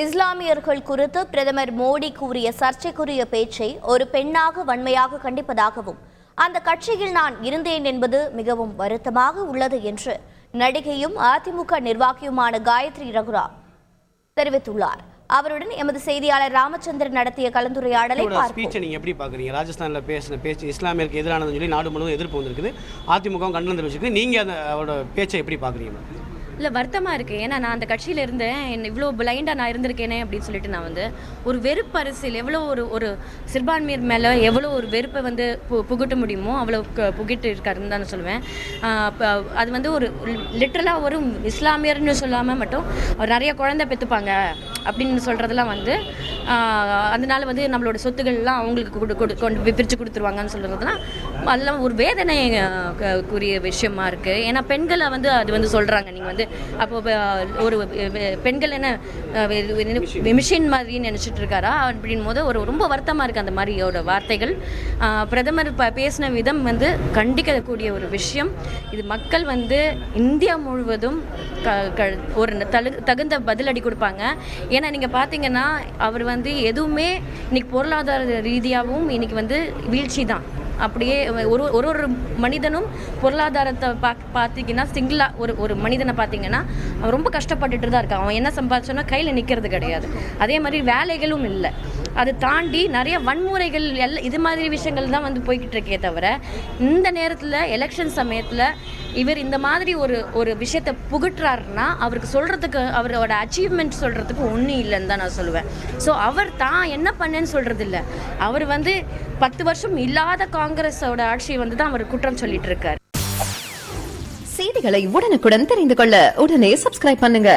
இஸ்லாமியர்கள் குறித்து பிரதமர் மோடி கூறிய சர்ச்சைக்குரிய பேச்சை ஒரு பெண்ணாக வன்மையாக கண்டிப்பதாகவும் அந்த கட்சியில் நான் இருந்தேன் என்பது மிகவும் வருத்தமாக உள்ளது என்று நடிகையும் அதிமுக நிர்வாகியுமான காயத்ரி ரகுராம் தெரிவித்துள்ளார். அவருடன் எமது செய்தியாளர் ராமச்சந்திரன் நடத்திய கலந்துரையாடலை ஸ்பீச்சை நீங்கள் எப்படி பார்க்குறீங்க ராஜஸ்தானில் பேசின பேச்சு இஸ்லாமியருக்கு எதிரானதுன்னு சொல்லி நாடு முழுவதும் எதிர்ப்பு வந்திருக்குது. அதிமுகவும் கண்டனம் தெரிவிச்சிருக்கு. நீங்கள் அந்த அவரோட பேச்சை எப்படி பார்க்குறீங்க இல்லை வருத்தமாக இருக்குது ஏன்னா நான் அந்த கட்சியில் இருந்தேன். என்ன இவ்வளோ பிளைண்டாக நான் இருந்திருக்கேனே அப்படின்னு சொல்லிட்டு நான் வந்து ஒரு வெறுப்பு அரசியல் எவ்வளோ ஒரு ஒரு சிறுபான்மையர் மேலே எவ்வளோ ஒரு வெறுப்பை வந்து பு புகட்ட முடியுமோ அவ்வளோ க- புகிட்டு இருக்காருன்னு தான் நான் சொல்லுவேன். அது வந்து ஒரு லிட்ரலாக ஒரு இஸ்லாமியர்னு சொல்லாமல் மட்டும் அவர் நிறைய குழந்தை பெற்றுப்பாங்க அப்படின்னு சொல்கிறதெல்லாம் வந்து அதனால் அதனால வந்து நம்மளோட சொத்துக்கள்லாம் அவங்களுக்கு கொடு கொடு கொண்டு பிரித்து கொடுத்துருவாங்கன்னு சொல்கிறதுலாம் அதெல்லாம் ஒரு வேதனை க- கூறிய விஷயமா இருக்குது ஏன்னா பெண்களை வந்து அது வந்து சொல்கிறாங்க நீங்கள் வந்து அப்போ ஒரு பெண்கள் என்ன மிஷின் மாதிரி நினச்சிட்டு இருக்காரா அப்படின் போது ஒரு ரொம்ப வருத்தமாக இருக்குது அந்த மாதிரியோட வார்த்தைகள். பிரதமர் ப பேசின விதம் வந்து கண்டிக்கக்கூடிய ஒரு விஷயம். இது மக்கள் வந்து இந்தியா முழுவதும் க க ஒரு தகு தகுந்த பதிலடி கொடுப்பாங்க. ஏன்னா நீங்கள் பார்த்தீங்கன்னா அவர் வந்து எதுவுமே இன்னைக்கு பொருளாதார ரீதியாகவும் இன்னைக்கு வந்து வீழ்ச்சி தான். அப்படியே ஒரு ஒரு ஒரு மனிதனும் பொருளாதாரத்தை பா பார்த்தீங்கன்னா சிங்கிளாக ஒரு ஒரு மனிதனை பார்த்தீங்கன்னா அவன் ரொம்ப கஷ்டப்பட்டுட்டு தான் இருக்கான். அவன் என்ன சம்பாதிச்சோன்னா கையில் நிற்கிறது கிடையாது. அதே மாதிரி வேலைகளும் இல்லை. அதை தாண்டி நிறைய வன்முறைகள் எல்லாம் இது மாதிரி விஷயங்கள் தான் வந்து போய்கிட்டு இருக்கே தவிர இந்த நேரத்தில் எலெக்ஷன் சமயத்தில் இவர் இந்த மாதிரி ஒரு ஒரு விஷயத்தை புகட்டுறாருன்னா அவருக்கு சொல்கிறதுக்கு அவரோட அச்சீவ்மெண்ட் சொல்கிறதுக்கு ஒன்றும் இல்லைன்னு தான் நான் சொல்லுவேன். ஸோ அவர் தான் என்ன பண்ணேன்னு சொல்கிறது இல்லை அவர் வந்து பத்து வருஷம் இல்லாத காங்கிரஸோட ஆட்சியை வந்து தான் அவர் குற்றம் சொல்லிட்டு இருக்கார் செய்திகளை உடனுக்குடன் தெரிந்து கொள்ள உடனே சப்ஸ்கிரைப் பண்ணுங்க.